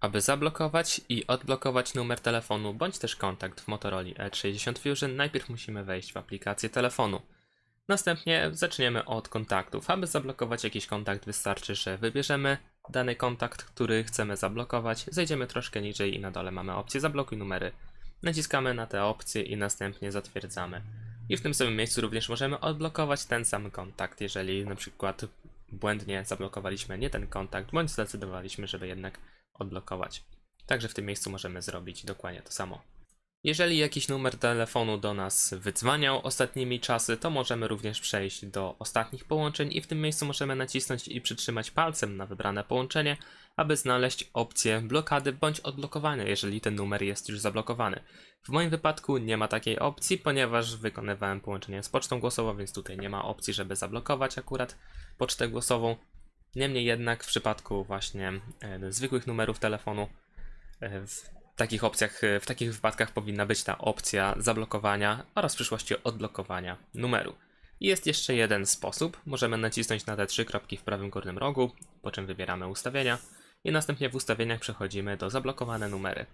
Aby zablokować i odblokować numer telefonu bądź też kontakt w Motorola E60 Fusion, najpierw musimy wejść w aplikację telefonu. Następnie zaczniemy od kontaktów. Aby zablokować jakiś kontakt, wystarczy, że wybierzemy dany kontakt, który chcemy zablokować. Zejdziemy troszkę niżej i na dole mamy opcję zablokuj numery. Naciskamy na tę opcję i następnie zatwierdzamy. I w tym samym miejscu również możemy odblokować ten sam kontakt, jeżeli na przykład błędnie zablokowaliśmy nie ten kontakt, bądź zdecydowaliśmy, żeby jednak odblokować. Także w tym miejscu możemy zrobić dokładnie to samo. Jeżeli jakiś numer telefonu do nas wydzwaniał ostatnimi czasy, to możemy również przejść do ostatnich połączeń i w tym miejscu możemy nacisnąć i przytrzymać palcem na wybrane połączenie, aby znaleźć opcję blokady bądź odblokowania, jeżeli ten numer jest już zablokowany. W moim wypadku nie ma takiej opcji, ponieważ wykonywałem połączenie z pocztą głosową, więc tutaj nie ma opcji, żeby zablokować akurat pocztę głosową. Niemniej jednak w przypadku właśnie zwykłych numerów telefonu e, w takich opcjach, e, w takich wypadkach powinna być ta opcja zablokowania oraz w przyszłości odblokowania numeru. Jest jeszcze jeden sposób. Możemy nacisnąć na te trzy kropki w prawym górnym rogu, po czym wybieramy ustawienia i następnie w ustawieniach przechodzimy do zablokowane numery.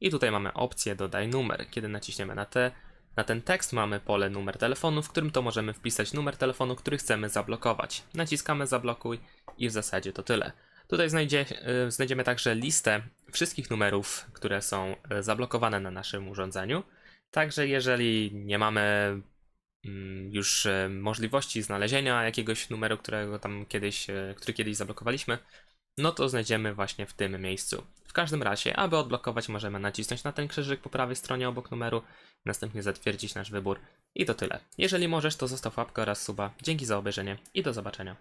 I tutaj mamy opcję dodaj numer. Kiedy naciśniemy na te, na ten tekst mamy pole numer telefonu, w którym to możemy wpisać numer telefonu, który chcemy zablokować. Naciskamy zablokuj i w zasadzie to tyle. Tutaj znajdzie, y, znajdziemy także listę wszystkich numerów, które są y, zablokowane na naszym urządzeniu. Także jeżeli nie mamy mm, już y, możliwości znalezienia jakiegoś numeru, którego tam kiedyś, który kiedyś zablokowaliśmy, no to znajdziemy właśnie w tym miejscu. W każdym razie, aby odblokować, możemy nacisnąć na ten krzyżyk po prawej stronie obok numeru, następnie zatwierdzić nasz wybór i to tyle. Jeżeli możesz, to zostaw łapkę oraz suba. Dzięki za obejrzenie i do zobaczenia.